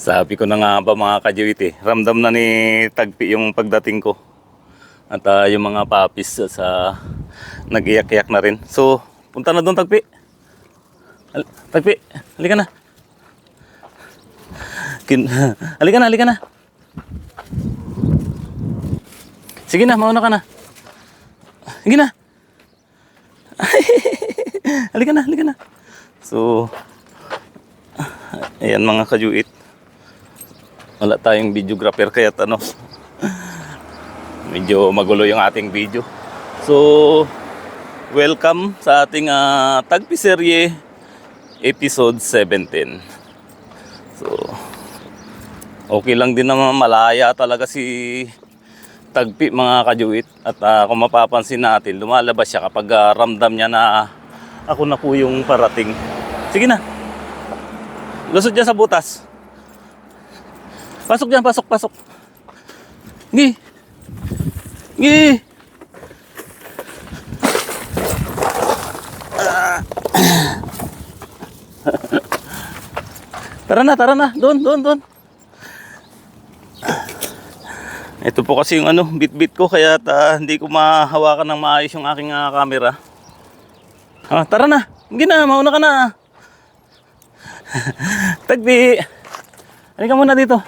Sabi ko na nga ba mga kajuit eh, ramdam na ni Tagpi yung pagdating ko. At ah, yung mga papis sa, sa nag-iyak-iyak na rin. So, punta na doon Tagpi. Hal- Tagpi, halika na. Kin halika na, halika na. Sige na, mauna ka na. Sige na. halika na, halika na. So, ayan mga kajuit. Wala tayong videographer kaya ano, medyo magulo yung ating video. So, welcome sa ating uh, Tagpiserye episode 17. So, okay lang din naman malaya talaga si Tagpi mga kajuit. At ah, kung mapapansin natin, lumalabas siya kapag ah, ramdam niya na ako na po yung parating. Sige na. Lusot dyan sa butas. Pasok dyan, pasok, pasok. Gi. Gi. Ah. tara na, tara na. Doon, doon, doon. Ito po kasi yung ano, bit-bit ko kaya ta, hindi ko mahawakan ng maayos yung aking ah, camera. Ah, tara na. Hindi na, mauna ka na. Tagbi. Halika muna dito.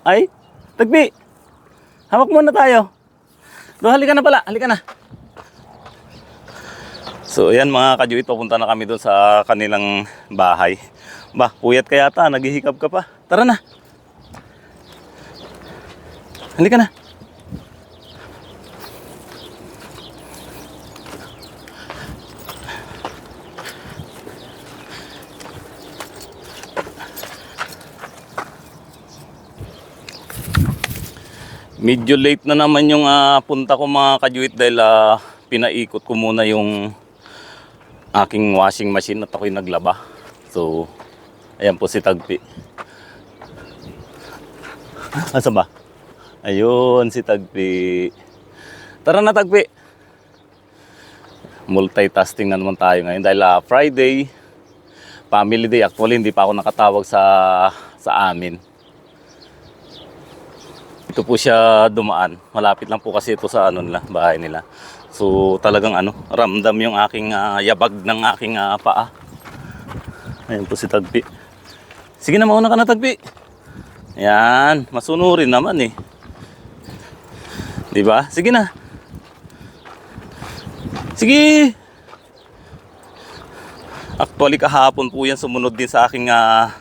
Ay, Tagbi. Hawak muna tayo. Do, halika na pala. Halika na. So, ayan mga kajuit, papunta na kami doon sa kanilang bahay. Ba, puyat ka yata, naghihikab ka pa. Tara na. Halika na. Medyo late na naman yung ah, punta ko mga kajuit dahil ah, pinaikot ko muna yung aking washing machine at ako'y naglaba. So, ayan po si Tagpi. Asa ba? Ayun, si Tagpi. Tara na Tagpi. Multitasking na naman tayo ngayon dahil ah, Friday, family day. Actually, hindi pa ako nakatawag sa sa amin. Ito po siya dumaan. Malapit lang po kasi ito sa ano nila, bahay nila. So talagang ano, ramdam yung aking ah, yabag ng aking ah, paa. Ayan po si Tagpi. Sige na, mauna ka na Tagpi. Ayan, masunurin naman eh. Di ba? Sige na. Sige. Actually kahapon po yan sumunod din sa aking ah,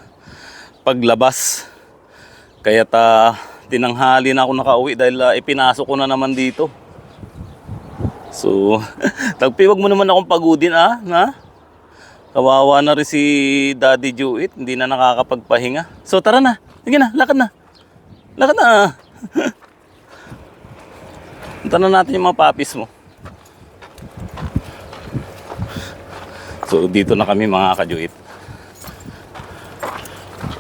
paglabas. Kaya ta tinanghali na ako nakauwi dahil ah, ipinasok ko na naman dito. So, tagpi wag mo naman akong pagudin ah, na? Kawawa na rin si Daddy Jewit, hindi na nakakapagpahinga. So tara na, sige na, lakad na. Lakad na. Punta na natin yung mga papis mo. So dito na kami mga kajuit.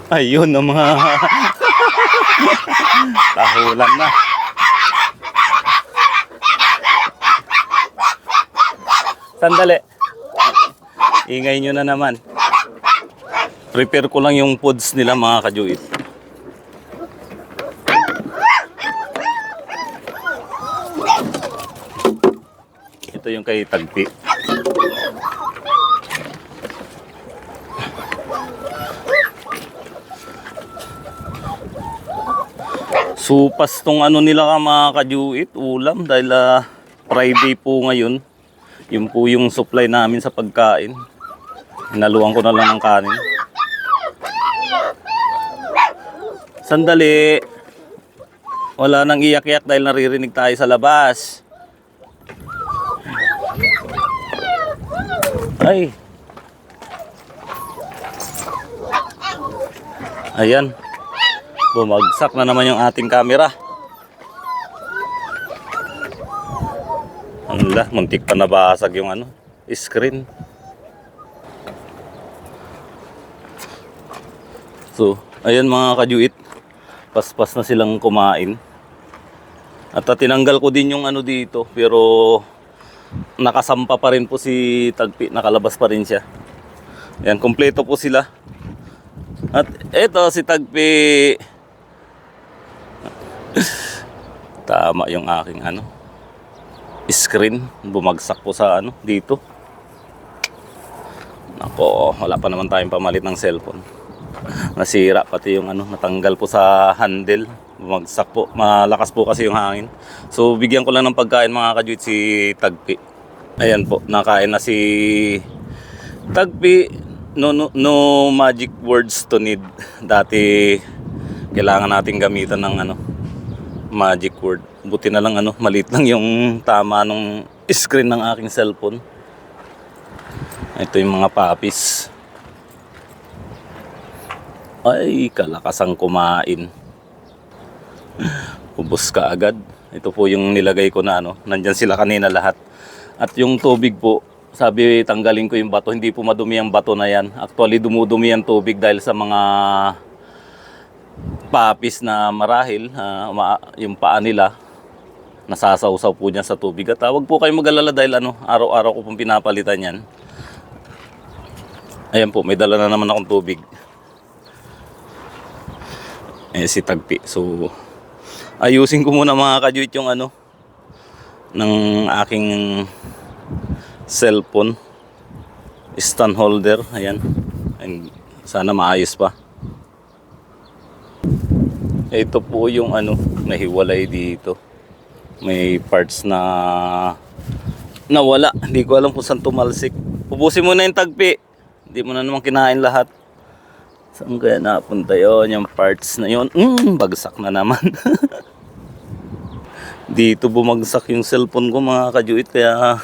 Ayun ang mga Tahulan na. Sandali. Ingay nyo na naman. Prepare ko lang yung foods nila mga kajuit. Ito yung kay Tagpi. Supas tong ano nila ka mga kajuit, ulam dahil ah, Friday po ngayon. Yun po yung supply namin sa pagkain. Hinaluan ko na lang ng kanin. Sandali. Wala nang iyak-iyak dahil naririnig tayo sa labas. Ay. Ayan. Bumagsak na naman yung ating camera. Ala, muntik pa nabasag yung ano, screen. So, ayan mga kajuit. Paspas na silang kumain. At ah, tinanggal ko din yung ano dito, pero nakasampa pa rin po si Tagpi, nakalabas pa rin siya. Ayan, kompleto po sila. At eto si Tagpi. Tama yung aking ano screen bumagsak po sa ano dito. Nako, wala pa naman tayong pamalit ng cellphone. Nasira pati yung ano, natanggal po sa handle. Bumagsak po. Malakas po kasi yung hangin. So bigyan ko lang ng pagkain mga kajuit si Tagpi. Ayan po, nakain na si Tagpi. No, no, no magic words to need. Dati kailangan nating gamitan ng ano, magic word. Buti na lang ano, maliit lang yung tama nung screen ng aking cellphone. Ito yung mga papis. Ay, kalakasang kumain. Ubus ka agad. Ito po yung nilagay ko na ano. Nandyan sila kanina lahat. At yung tubig po, sabi tanggalin ko yung bato. Hindi po madumi ang bato na yan. Actually, dumudumi ang tubig dahil sa mga papis na marahil. ah, ma- yung paa nila, nasasawsaw po dyan sa tubig. At ah, huwag po kayong mag-alala dahil ano, araw-araw ko pong pinapalitan yan. Ayan po, may dala na naman akong tubig. Eh, si Tagpi. So, ayusin ko muna mga kajuit yung ano, ng aking cellphone. Stand holder. Ayan. And sana maayos pa. Ito po yung ano, nahiwalay dito. May parts na nawala. Hindi ko alam kung saan tumalsik. Ubusin mo na yung tagpi. Hindi mo na naman kinain lahat. Saan kaya napunta yon Yung parts na yon Mm, bagsak na naman. Dito bumagsak yung cellphone ko mga kajuit. Kaya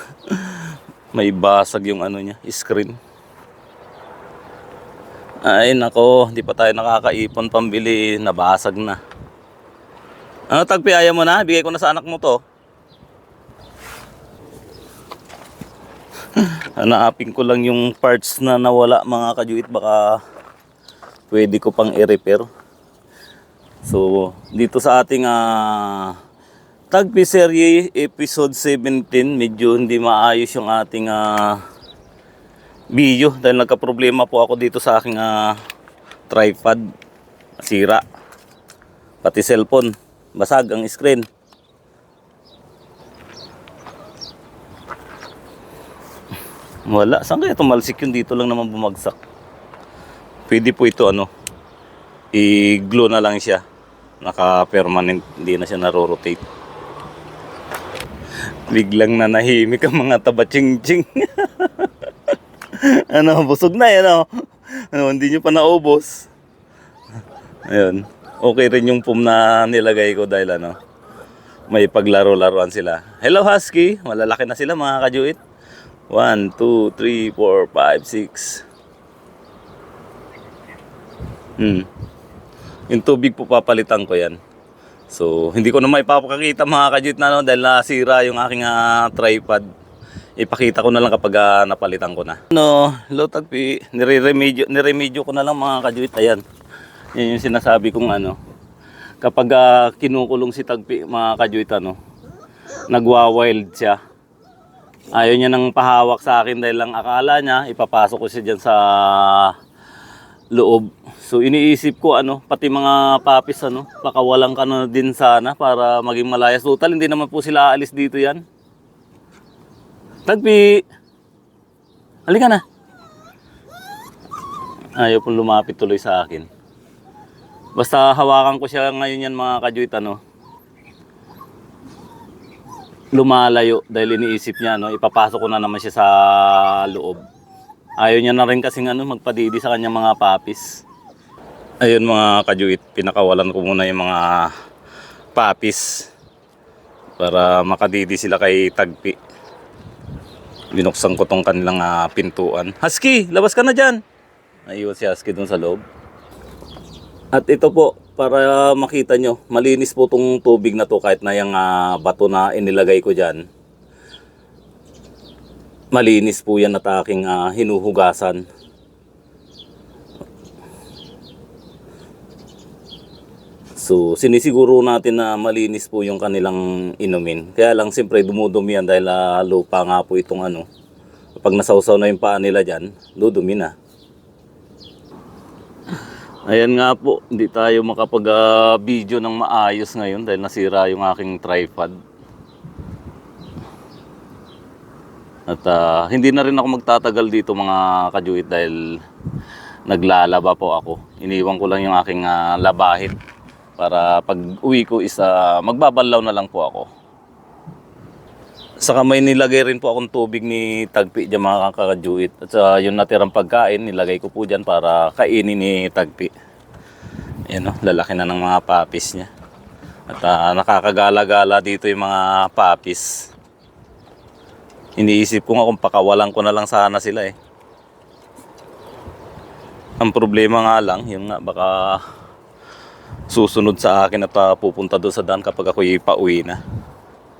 may basag yung ano niya, screen. Ay nako, di pa tayo nakakaipon pambili, nabasag na. Ano tagpiaya mo na? Bigay ko na sa anak mo to. Hanaapin ko lang yung parts na nawala mga kajuit baka pwede ko pang i-repair. So, dito sa ating ah Tagpi Serye episode 17, medyo hindi maayos yung ating ah video dahil nagka-problema po ako dito sa aking ah, tripod. Sira. Pati cellphone. Basag ang screen. Wala. Saan kaya tumalsik yun? Dito lang naman bumagsak. Pwede po ito ano. I-glue na lang siya. Naka-permanent. Hindi na siya naro-rotate. Biglang nanahimik ang mga taba-ching-ching. ano, busog na yan, ano? ano hindi nyo pa naubos. Ayun. Okay rin yung pum na nilagay ko dahil ano, may paglaro-laruan sila. Hello Husky, malalaki na sila mga kajuit. 1, 2, 3, 4, 5, 6. Hmm. Yung tubig po papalitan ko yan. So, hindi ko na maipapakita mga kajuit na no, dahil nasira yung aking ah, tripod. Ipakita ko na lang kapag ah, napalitan ko na. No, low tagpi, nire-remedyo, niremedyo ko na lang mga kajuit. Ayan. Yan yung sinasabi kong ano. Kapag ah, kinukulong si tagpi mga kajuit ano, nagwa-wild siya. Ayaw niya nang pahawak sa akin dahil lang akala niya ipapasok ko siya dyan sa loob. So iniisip ko ano, pati mga papis ano, pakawalan ka na din sana para maging malayas. Total, hindi naman po sila aalis dito yan. Tagpi! Halika na. Ayaw pong lumapit tuloy sa akin. Basta hawakan ko siya ngayon yan mga kajuit ano. Lumalayo dahil iniisip niya no, ipapasok ko na naman siya sa loob. Ayaw niya na rin kasing ano, magpadidi sa kanyang mga papis. Ayun mga kajuit, pinakawalan ko muna yung mga papis para makadidi sila kay Tagpi. Binuksan ko tong kanilang ah, pintuan. Husky, labas ka na dyan! Ayun si Husky dun sa loob. At ito po, para makita nyo, malinis po tong tubig na to kahit na yung ah, bato na inilagay ko dyan. Malinis po yan at aking ah, hinuhugasan. So, sinisiguro natin na malinis po yung kanilang inumin. Kaya lang, siyempre, dumudumi yan dahil ah, lupa nga po itong ano. Pag nasawsaw na yung paa nila dyan, dudumi na. Ayan nga po, hindi tayo makapag-video ng maayos ngayon dahil nasira yung aking tripod. At ah, hindi na rin ako magtatagal dito mga kajuit dahil naglalaba po ako. Iniwan ko lang yung aking ah, labahin para pag uwi ko is ah, magbabalaw na lang po ako. Saka may nilagay rin po akong tubig ni Tagpi dyan mga kakajuit. At sa yung natirang pagkain, nilagay ko po dyan para kainin ni Tagpi. Ayan o, lalaki na ng mga papis niya. At ah, nakakagala-gala dito yung mga papis. Iniisip ko nga kung pakawalan ko na lang sana sila eh. Ang problema nga lang, yun nga, baka susunod sa akin at pupunta doon sa daan kapag ako pauwi na.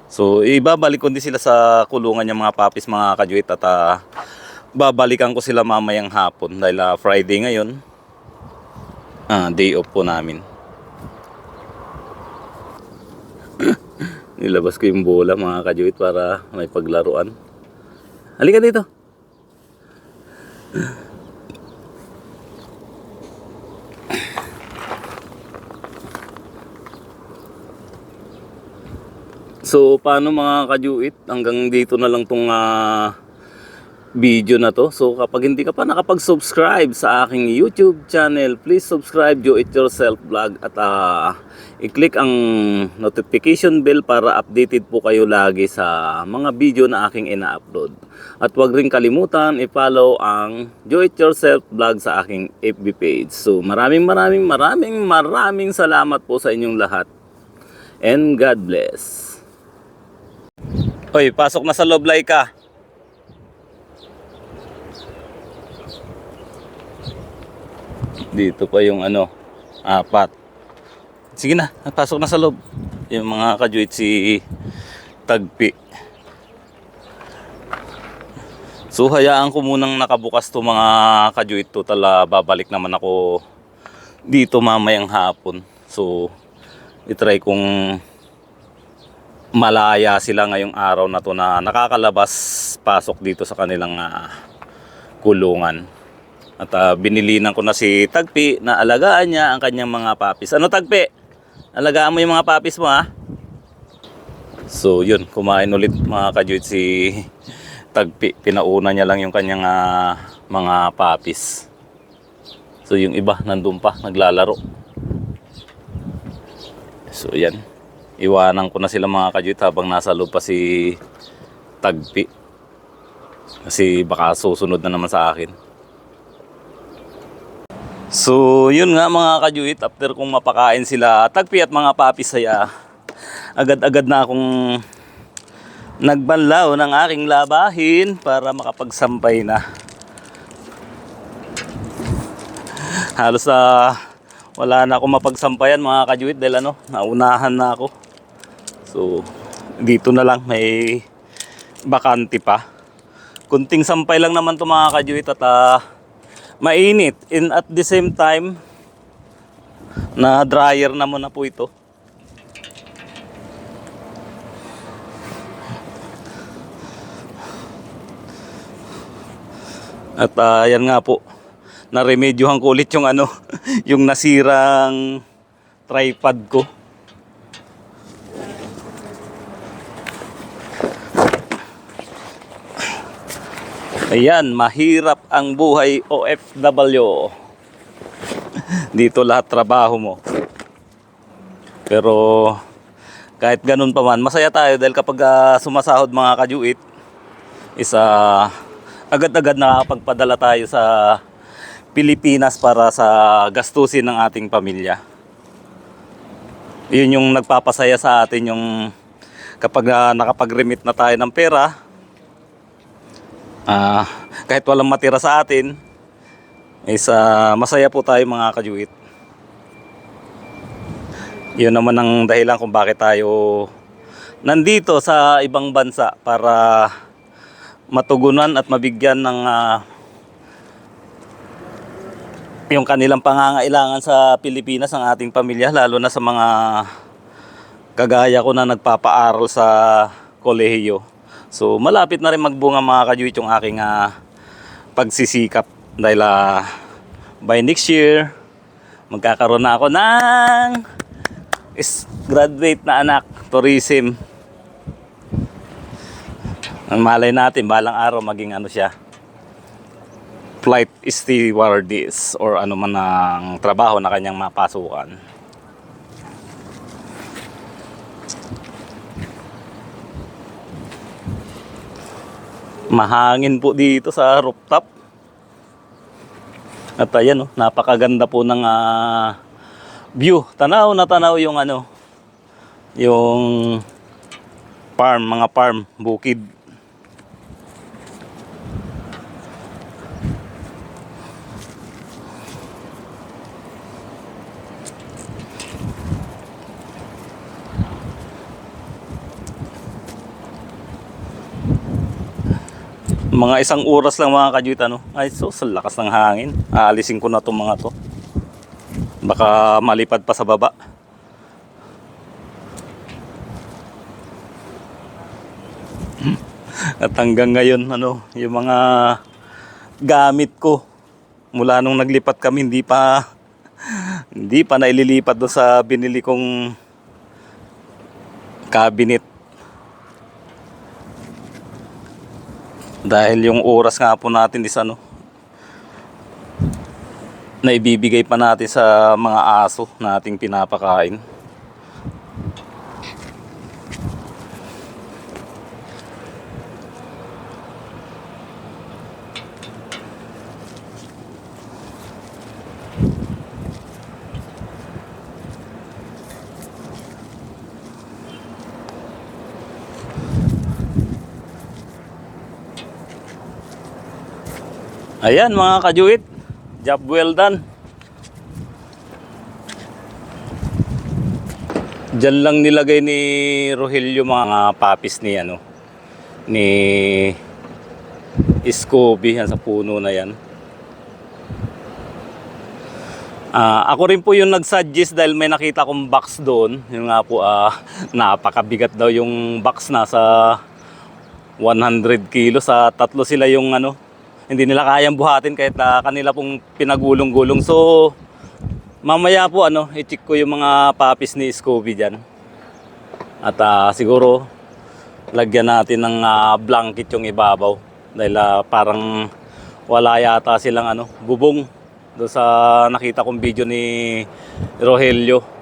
So, ibabalik ko din sila sa kulungan yung mga papis, mga kajuit at ah, babalikan ko sila mamayang hapon dahil ah, Friday ngayon. Ah, day off po namin. Nilabas ko yung bola mga kajuit para may paglaruan. Halika dito. So, paano mga kajuit? Hanggang dito na lang tong ah, video na to. So, kapag hindi ka pa nakapag-subscribe sa aking YouTube channel, please subscribe Do It Yourself Vlog at ah, i-click ang notification bell para updated po kayo lagi sa mga video na aking ina-upload. At huwag rin kalimutan i-follow ang Do It Yourself Vlog sa aking FB page. So, maraming maraming maraming maraming salamat po sa inyong lahat. And God bless. Hoy, pasok na sa loob, Laika. Dito pa yung ano, apat. Sige na, pasok na sa loob. Yung mga kajuit si Tagpi. So hayaan ko munang nakabukas to mga kajuit to tala babalik naman ako dito mamayang hapon. So itry kong malaya sila ngayong araw na to na nakakalabas pasok dito sa kanilang ah, kulungan. At ah, binilinan ko na si Tagpi na alagaan niya ang kanyang mga papis. Ano Tagpi? Alagaan mo yung mga papis mo ha? So yun, kumain ulit mga kajuit si Tagpi. Pinauna niya lang yung kanyang ah, mga papis. So yung iba nandun pa, naglalaro. So yan. Iwanan ko na sila mga kajuit habang nasa loob pa si Tagpi. Kasi baka susunod na naman sa akin. So, yun nga mga kajuit, after kong mapakain sila tagpi at mga papis saya, agad-agad na akong nagbanlaw ng aking labahin para makapagsampay na. Halos na wala na akong mapagsampayan mga kajuit dahil ano, naunahan na ako. So, dito na lang may bakante pa. Kunting sampay lang naman to mga kajuit at ah, mainit. And at the same time na dryer na muna po ito. At ah, yan nga po. Naremedyohan ko ulit yung ano yung nasirang tripod ko Ayan, mahirap ang buhay OFW. Dito lahat trabaho mo. Pero kahit ganun pa man, masaya tayo dahil kapag ah, sumasahod mga kajuit, isa agad-agad nakakapagpadala tayo sa Pilipinas para sa gastusin ng ating pamilya. Yun yung nagpapasaya sa atin yung kapag ah, nakapag-remit na tayo ng pera, Ah, kahit walang matira sa atin, is ah, masaya po tayo mga kajuit. Yun naman ang dahilan kung bakit tayo nandito sa ibang bansa para matugunan at mabigyan ng ah, yung kanilang pangangailangan sa Pilipinas ang ating pamilya lalo na sa mga kagaya ko na nagpapaaral sa kolehiyo. So malapit na rin magbunga mga kajuit yung aking ah, pagsisikap dahil ah, by next year magkakaroon na ako ng is graduate na anak, tourism. Ang malay natin, balang araw maging ano siya, flight stewardess or ano man ang trabaho na kanyang mapasukan. Mahangin po dito sa rooftop. At ayan, oh, napakaganda po ng ah, view. Tanaw na tanaw yung ano, yung farm, mga farm, bukid. Mga isang oras lang mga kajuit ano. Ay so, sa lakas ng hangin. Aalisin ko na itong mga to. Baka malipad pa sa baba. At hanggang ngayon, ano, yung mga gamit ko mula nung naglipat kami, hindi pa hindi pa naililipat doon sa binili kong cabinet. Dahil yung oras nga po natin is ano, na ibibigay pa natin sa mga aso na ating pinapakain. Ayan mga kajuit, job well done. Diyan lang nilagay ni Rogelio mga papis ni ano ni Scooby yan sa puno na yan. Ah, ako rin po yung nag-suggest dahil may nakita kong box doon. Yung nga po ah, napakabigat daw yung box nasa 100 kilo sa tatlo sila yung ano hindi nila kayang buhatin kahit na kanila pong pinagulong-gulong. So, mamaya po ano, i-check ko yung mga papis ni Scooby dyan. At ah, siguro, lagyan natin ng ah, blanket yung ibabaw. Dahil ah, parang wala yata silang ano, bubong. Doon sa nakita kong video ni Rogelio.